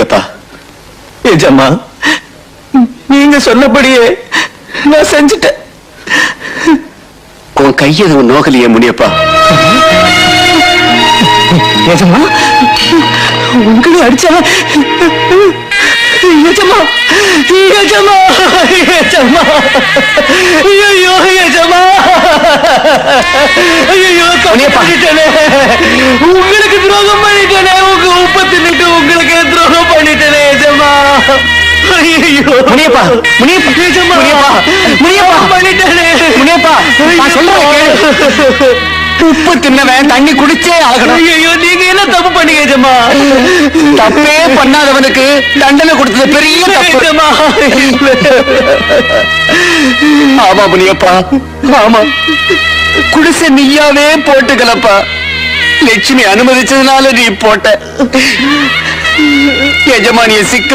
முனியப்பா எஜமா நீங்க சொன்னபடியே நான் செஞ்சுட்டேன். உன் கையெதுவும் நோகலையே முனியப்பா. எஜமா உங்களை அடிச்சா எஜமா எஜமா எஜமா ஐயோ எஜமா ஐயோ பண்ணிட்டேனே உங்களுக்கு துரோகம் பண்ணிட்டேனே. ஐயோ. முனியப்பா முனியப்பா. முனியப்பா முனியப்பா. பண்ணிட்டேனே. முனியப்பா நான் சொல்றேன். உப்பு தின்னவன் தண்ணி குடிச்சே ஆகணும். ஐயோ நீங்க என்ன தப்பு பண்ணீங்க தப்பே பண்ணாதவனுக்கு தண்டனை கொடுத்தது பெரிய தப்பு. ஆமா முனியப்பா. ஆமா. குடிசை நீயாவே போட்டுக்கலப்பா. லட்சுமி அனுமதிச்சதுனால நீ போட்ட. எஜமானிய சிக்க